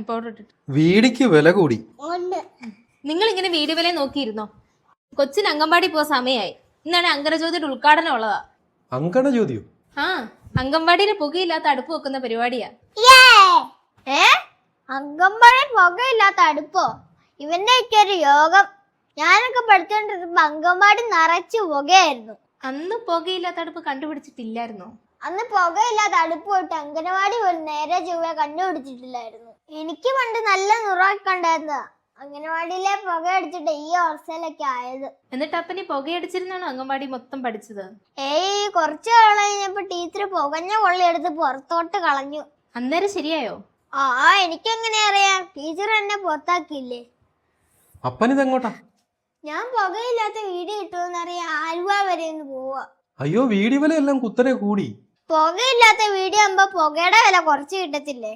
Powder ഇട്ടിട്ട്. വീടിക്ക് വില കൂടി. നിങ്ങൾ ഇങ്ങനെ വീട് വില നോക്കിയിരുന്നോ? കൊച്ചിന് അംഗൻവാടി പോ സമയായി. ഇന്നാണ് അങ്കനജ്യോതിയുടെ ഉദ്ഘാടനം ഉള്ളതാ. അങ്കണജ്യോതിയോ? ആ അങ്കമ്പാടിയിലെ പുകയില്ലാത്ത അടുപ്പ് വെക്കുന്ന പരിപാടിയാ. ഏ? അങ്കമ്പഴി പുകയില്ലാത്ത അടുപ്പോ? ഇവന്റെ ഒക്കെ ഒരു യോഗം. ഞാനൊക്കെ പഠിച്ചോണ്ടിരുന്നപ്പോ അങ്കമ്പാടി നിറച്ച് പുകയായിരുന്നു. അന്ന് പുകയില്ലാത്ത അടുപ്പ് കണ്ടുപിടിച്ചിട്ടില്ലായിരുന്നോ? അന്ന് പുകയില്ലാതെ അടുപ്പ് പോയിട്ട് അംഗനവാടി പോലും നേരെ ചൊവ്വ കണ്ടുപിടിച്ചിട്ടില്ലായിരുന്നു. എനിക്ക് പണ്ട് നല്ല നുറാക്കി കണ്ടായിരുന്നതാ അംഗനവാടിയിലെ പുക അടിച്ചിട്ട് ഈ ഓർസലൊക്കെ ആയത്. എന്നിട്ട് അപ്പൻ അപ്പനി പുകയടിച്ചിരുന്നാണോ അംഗൻവാടി മൊത്തം പഠിച്ചത്? ഏയ് കുറച്ച് നാൾ കഴിഞ്ഞപ്പോ ടീച്ചർ പുകഞ്ഞ കൊള്ളിയെടുത്ത് പുറത്തോട്ട് കളഞ്ഞു. അന്നേരം ശരിയായോ? ആ എനിക്കെങ്ങനെ അറിയാം? ടീച്ചർ എന്നെ പുറത്താക്കിയില്ലേ? അപ്പനിതെങ്ങോട്ടാ? ഞാൻ പുകയില്ലാത്ത വീട് കിട്ടുമെന്നറിയാ ആലുവ വരെ ഒന്ന് പോവാ. അയ്യോ വീടി വില എല്ലാം കുത്തനെ കൂടി. പുകയില്ലാത്ത വീഡിയോ ആകുമ്പോ പുകയുടെ വില കുറച്ച് കിട്ടത്തില്ലേ?